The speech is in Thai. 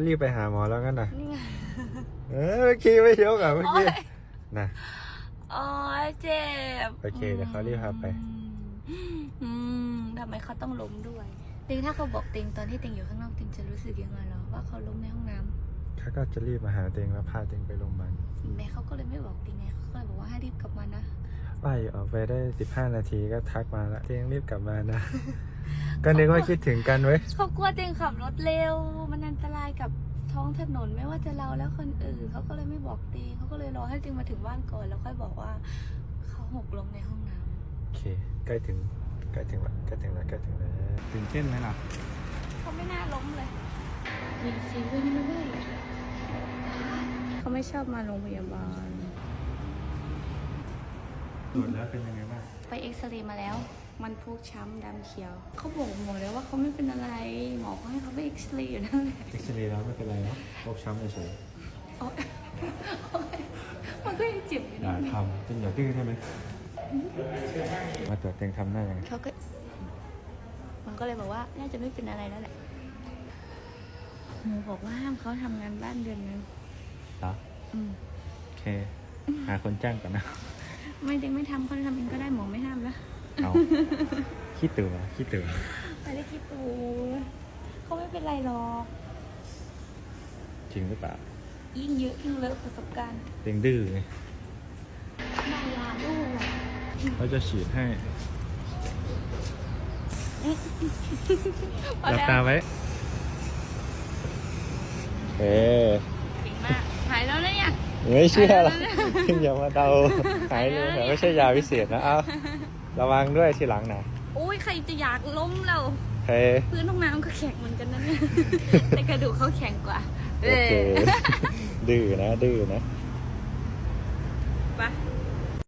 รีบไปหาหมอแล้วงั้นนะนี่ไง เออเมื่อกี้ไม่ยกอะเมื่อโอ๊กี้ยนะโอ้ยเจ็บโอเคเดี๋ยวเขารีบพาไป อืมทำไมเขาต้องล้มด้วยติงถ้าเขาบอกติงตอนที่ติงอยู่ข้างนอกติงจะรู้สึกยังไงเหรอว่าเขาล้มในห้องน้ำเขาก็จะรีบมาหาเต็งแล้วพาเต็งไปโรงพยาบาลแม่เขาก็เลยไม่บอกติงไงเขาก็เลยบอกว่าให้รีบกลับมานะ ไปออกไปได้สิบห้านาทีก็ทักมาแล้วเต็งรีบกลับมานะ ก็นึกว่าคิดถึงกันไว้ยเขากลัวติงขับรถเร็ว มันอันตรายกับท้องถนนไม่ว่าจะเราแล้วคนอื่นเขาก็เลยไม่บอกติงเขาก็เลยรอให้ติงมาถึงบ้านก่อนแล้วค่อยบอกว่า เขาหกล้มในห้องน้ำโอเคใกล้ถึงใกล้ถึงละใกล้ถึงละใกล้ถึงแล้วตื่นเต้นไหมล่ะเขาไม่น่าล้มเลยมีซีเว่นด้วยเขาไม่ชอบมาโรงพยาบาลตรวจแล้วเป็นยังไงบ้างไปเอ็กซเรย์มาแล้ว มันพวกช้ำดำเขียว เขาบอกหมอแล้วว่าเขาไม่เป็นอะไร หมอก็ให้เขาไปเอ็กซเรย์อยู่นั่นแหละเอ็กซเรย์แล้วไม่เป็นไรเนาะฟกช้ำเฉยโอ๊ยโอ๊ยมันก็ยังเจ็บอยู่ๆอย่านะทำเป็นอย่าดื้อได้ไหมมาตรวจเต็งทำหน้ายังไงเขาก็ มันก็เลยบอกว่าน่าจะไม่เป็นอะไรแล้วแหละหมอบอกว่าห้ามเขาทำงานบ้านเดือนนึงเหรออืม โอเค หาคนจ้างก่อนนะ ไม่เด็กไม่ทำเขาทำเองก็ได้หมอ ขี้ตื่นวะขี้ตื่นไม่ได้คิดตูเขาไม่เป็นไรหรอกจริงหรือเปล่ายิ่งเยอะยิ่งเลอะประสบการณ์เต็งดื้อไงมายาลูกอะเขาจะฉีดให้พอหลับแล้วตาไว้เอ๊ะเก่งมากหายแล้วนะเนี่ยไม่เชื่อหรอกหายแล้วนะอย่ามาเดาหายเลยแต่ไม่ใช่ยาพิเศษนะเอา ระวังด้วยทีหลังนะโอ้ยใครจะอยากล้มเรา เฮ้ย พื้นห้องน้ำก็แข็งเหมือนกันนะเนี่ย แต่กระดูกเขาแข็งกว่าโอเคดื้อนะ ดื้อนะ ไป